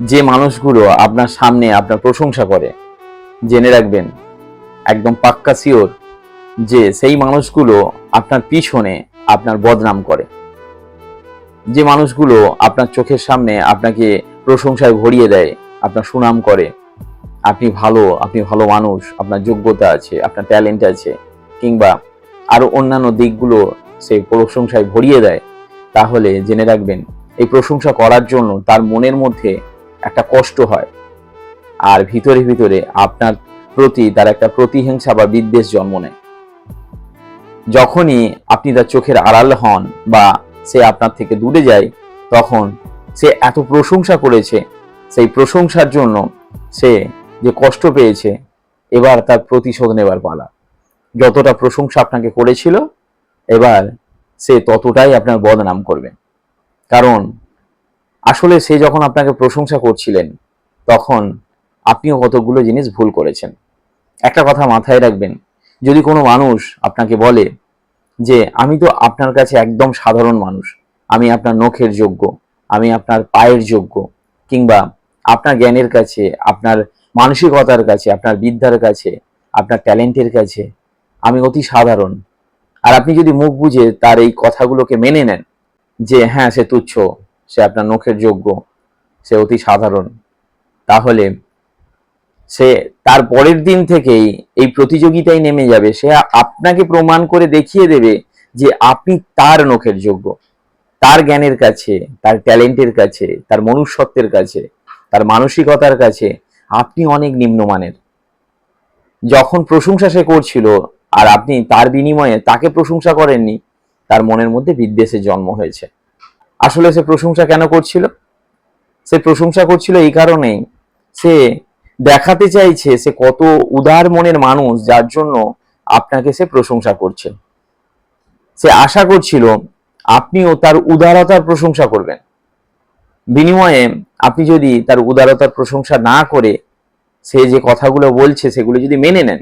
যে মানুষগুলো আপনার সামনে আপনার প্রশংসা করে, জেনে রাখবেন, একদম পাক্কা শিওর যে সেই মানুষগুলো আপনার পিছনে আপনার বদনাম করে। যে মানুষগুলো আপনার চোখের সামনে আপনাকে প্রশংসায় ভরিয়ে দেয়, আপনার সুনাম করে, আপনি ভালো আপনি ভালো মানুষ, আপনার যোগ্যতা আছে, আপনার ট্যালেন্ট আছে, কিংবা আরও অন্যান্য দিকগুলো সেই প্রশংসায় ভরিয়ে দেয়, তাহলে জেনে রাখবেন, এই প্রশংসা করার জন্য তার মনের মধ্যে একটা কষ্ট হয়। আর ভিতরে ভিতরে আপনার প্রতি তার একটা প্রতিহিংসা বা বিদ্বেষ জন্ম নেয়। যখনই আপনি তার চোখের আড়াল হন বা সে আপনার থেকে দূরে যায়, তখন সে এত প্রশংসা করেছে, সেই প্রশংসার জন্য সে যে কষ্ট পেয়েছে, এবার তার প্রতিশোধ নেবার পালা। যতটা প্রশংসা আপনাকে করেছিল, এবার সে ততটাই আপনার বদনাম করবে। কারণ আসলে সে যখন আপনাকে প্রশংসা করছিলেন, তখন আপনিও কতগুলো জিনিস ভুল করেছেন। একটা কথা মাথায় রাখবেন, যদি কোনো মানুষ আপনাকে বলে যে, আমি তো আপনার কাছে একদম সাধারণ মানুষ, আমি আপনার নখের যোগ্য, আমি আপনার পায়ের যোগ্য, কিংবা আপনার জ্ঞানের কাছে, আপনার মানসিকতার কাছে, আপনার বিদ্যার কাছে, আপনার ট্যালেন্টের কাছে, আমি অতি সাধারণ। আর আপনি যদি মুখ বুঝে তার এই কথাগুলোকে মেনে নেন যে হ্যাঁ সে তুচ্ছ সে আপনার নখের যোগ্য, সে অতি সাধারণ। তাহলে সে তার পরের দিন থেকেই এই প্রতিযোগিতায় নেমে যাবে। সে আপনাকে প্রমাণ করে দেখিয়ে দেবে যে আপনি তার নখের যোগ্য। তার জ্ঞানের কাছে, তার ট্যালেন্টের কাছে, তার মনুষ্যত্বের কাছে, তার মানসিকতার কাছে আপনি অনেক নিম্নমানের। যখন প্রশংসা সে করছিল আর আপনি তার বিনিময়ে তাকে প্রশংসা করেননি, তার মনের মধ্যে বিদ্বেষের জন্ম হয়েছে। আসলে সে প্রশংসা কেন করছিল? সে প্রশংসা করছিল এই কারণেই। সে দেখাতে চাইছে সে কত উদার মনের মানুষ, যার জন্য আপনাকে সে প্রশংসা করছে। সে আশা করছিল আপনিও তার উদারতার প্রশংসা করবেন। বিনিময়ে আপনি যদি তার উদারতার প্রশংসা না করে সে যে কথাগুলো বলছে সেগুলো যদি মেনে নেন,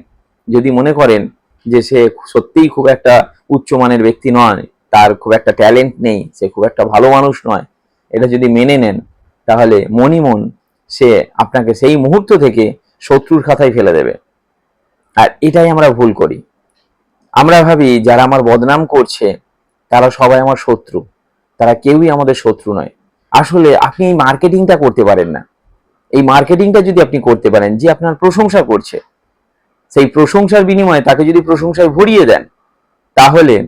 যদি মনে করেন যে সে সত্যিই খুব একটা উচ্চমানের ব্যক্তি নয় তার খুব একটা ট্যালেন্ট নেই, সে খুব একটা ভালো মানুষ নয়। এটা যদি মেনে নেন, তাহলে মনই মন, সে আপনাকে সেই মুহূর্ত থেকে শত্রুর খাতায় ফেলে দেবে। আর এটাই আমরা ভুল করি। আমরা ভাবি, যারা আমার বদনাম করছে, তারা সবাই আমার শত্রু। তারা কেউই আমাদের শত্রু নয়। আসলে আপনি এই মার্কেটিংটা করতে পারেন না। এই মার্কেটিংটা যদি আপনি করতে পারেন, যে আপনার প্রশংসা করছে, সেই প্রশংসার বিনিময়ে তাকে যদি প্রশংসায় ভরিয়ে দেন, তাহলে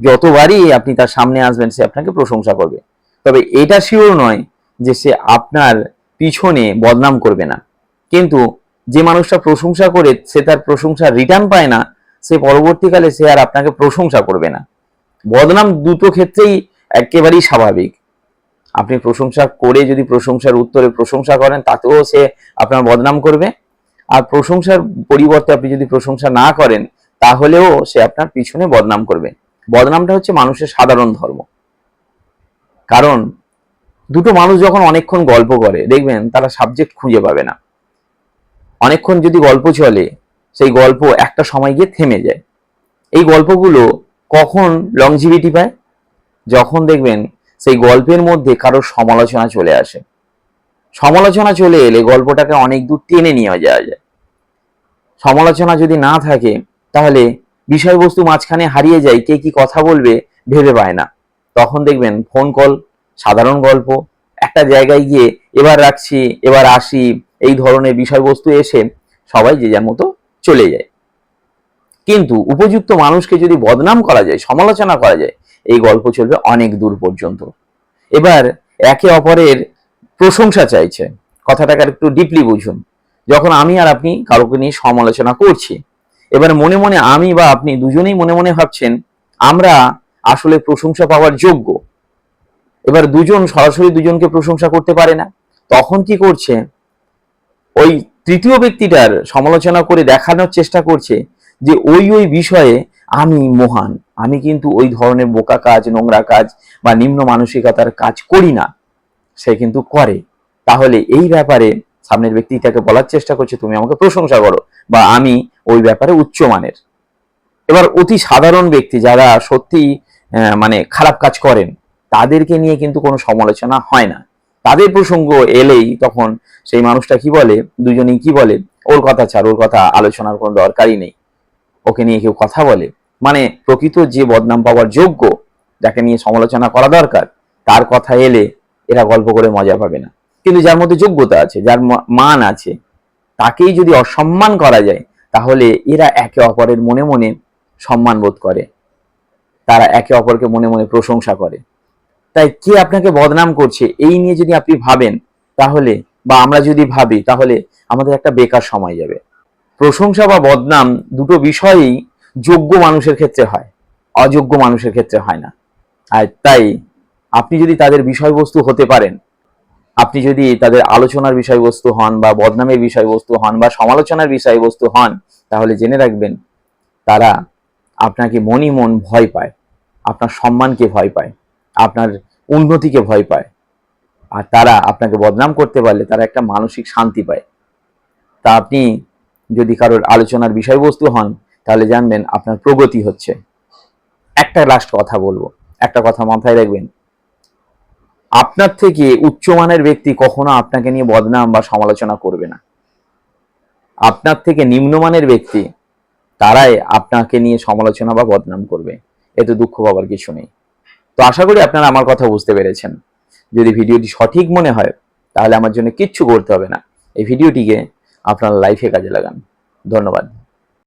যতবারই আপনি তার সামনে আসবেন, সে আপনাকে প্রশংসা করবে। তবে এটা শিওর নয় যে সে আপনার পিছনে বদনাম করবে না। কিন্তু যে মানুষটা প্রশংসা করে, সে তার প্রশংসা রিটার্ন পায় না, সে পরবর্তীকালে সে আর আপনাকে প্রশংসা করবে না। বদনাম দুটো ক্ষেত্রেই একেবারেই স্বাভাবিক। আপনি প্রশংসা করে যদি প্রশংসার উত্তরে প্রশংসা করেন, তাতেও সে আপনার বদনাম করবে। আর প্রশংসার পরিবর্তে আপনি যদি প্রশংসা না করেন, তাহলেও সে আপনার পিছনে বদনাম করবে। বদনামটা হচ্ছে মানুষের সাধারণ ধর্ম। কারণ দুটো মানুষ যখন অনেকক্ষণ গল্প করে, দেখবেন তারা সাবজেক্ট খুঁজে পাবে না। অনেকক্ষণ যদি গল্প চলে, সেই গল্প একটা সময় গিয়ে থেমে যায়। এই গল্পগুলো কখন লংজিভিটি পায়? যখন দেখবেন সেই গল্পের মধ্যে কারোর সমালোচনা চলে আসে। সমালোচনা চলে এলে গল্পটাকে অনেক দূর টেনে নিয়ে যাওয়া যায়। সমালোচনা যদি না থাকে, তাহলে বিষয়বস্তু মাঝখানে হারিয়ে যায়, কে কি কথা বলবে ভেবে পায় না। তখন দেখবেন ফোন কল সাধারণ গল্প, একটা জায়গায় গিয়ে এবার রাখছি, এবার আসি, এই ধরনের বিষয়বস্তু এসে সবাই যে যার মতো চলে যায়। কিন্তু উপযুক্ত মানুষকে যদি বদনাম করা যায়, সমালোচনা করা যায়, এই গল্প চলবে অনেক দূর পর্যন্ত। এবার একে অপরের প্রশংসা চাইছে। কথাটাকে একটু ডিপলি বুঝুন। যখন আমি আর আপনি কারোকে নিয়ে সমালোচনা করছি এবার মনে মনে আমি বা আপনি দুজনেই মনে মনে ভাবছেন, আমরা আসলে প্রশংসা পাওয়ার যোগ্য। এবার দুজন সরাসরি দুজনকে প্রশংসা করতে পারে না। তখন কি করছে? ওই তৃতীয় ব্যক্তিটার সমালোচনা করে দেখানোর চেষ্টা করছে যে ওই ওই বিষয়ে আমি মহান, আমি কিন্তু ওই ধরনের বোকা কাজ, নোংরা কাজ বা নিম্ন মানসিকতার কাজ করি না। সে কিন্তু করে। তাহলে এই ব্যাপারে সামনের ব্যক্তিটাকে বলার চেষ্টা করছে, তুমি আমাকে প্রশংসা করো, বা আমি ওই ব্যাপারে উচ্চমানের এবার অতি সাধারণ ব্যক্তি যারা সত্যি মানে খারাপ কাজ করেন, তাদেরকে নিয়ে কিন্তু কোনো সমালোচনা হয় না। তাদের প্রসঙ্গ এলেই তখন সেই মানুষটা কি বলে, দুজনেই কি বলে, ওর কথা ছাড়, ওর কথা আলোচনার কোনো দরকারই নেই। ওকে নিয়ে কেউ কথা বলে। মানে প্রকৃত যে বদনাম পাওয়ার যোগ্য, যাকে নিয়ে সমালোচনা করা দরকার, তার কথা এলে এরা গল্প করে মজা পাবে না। কিন্তু যার মধ্যে যোগ্যতা আছে, যার মান আছে, তাকেই যদি অসম্মান করা যায়, তাহলে এরা একে অপরের মনে মনে সম্মান বোধ করে। তারা একে অপরকে মনে মনে প্রশংসা করে। তাই কে আপনাকে বদনাম করছে, এই নিয়ে যদি আপনি ভাবেন, তাহলে বা আমরা যদি ভাবি, তাহলে আমাদের একটা বেকার সময় যাবে। প্রশংসা বা বদনাম দুটো বিষয়েই যোগ্য মানুষের ক্ষেত্রে হয়, অযোগ্য মানুষের ক্ষেত্রে হয় না। আর তাই আপনি যদি তাদের বিষয়বস্তু হতে পারেন আপনি যদি তাদের আলোচনার বিষয়বস্তু হন বা বদনামের বিষয়বস্তু হন বা সমালোচনার বিষয়বস্তু হন, তাহলে জেনে রাখবেন তারা আপনাকে মনই মন ভয় পায়, আপনার সম্মানকে ভয় পায়, আপনার উন্নতিকে ভয় পায়। আর তারা আপনাকে বদনাম করতে পারলে তারা একটা মানসিক শান্তি পায়। তা আপনি যদি কারোর আলোচনার বিষয়বস্তু হন, তাহলে জানবেন আপনার প্রগতি হচ্ছে। একটা লাস্ট কথা বলব। একটা কথা মাথায় রাখবেন আপনার থেকে উচ্চমানের ব্যক্তি কখনো আপনাকে নিয়ে বদনাম বা সমালোচনা করবে না। আপনার থেকে নিম্নমানের ব্যক্তি, তারাই আপনাকে নিয়ে সমালোচনা বা বদনাম করবে। এতে দুঃখ পাবার কিছু নেই। তো আশা করি আপনারা আমার কথা বুঝতে পেরেছেন। যদি ভিডিওটি সঠিক মনে হয়, তাহলে আমার জন্য কিচ্ছু করতে হবে না। এই ভিডিওটিকে আপনার লাইফে কাজে লাগান। ধন্যবাদ।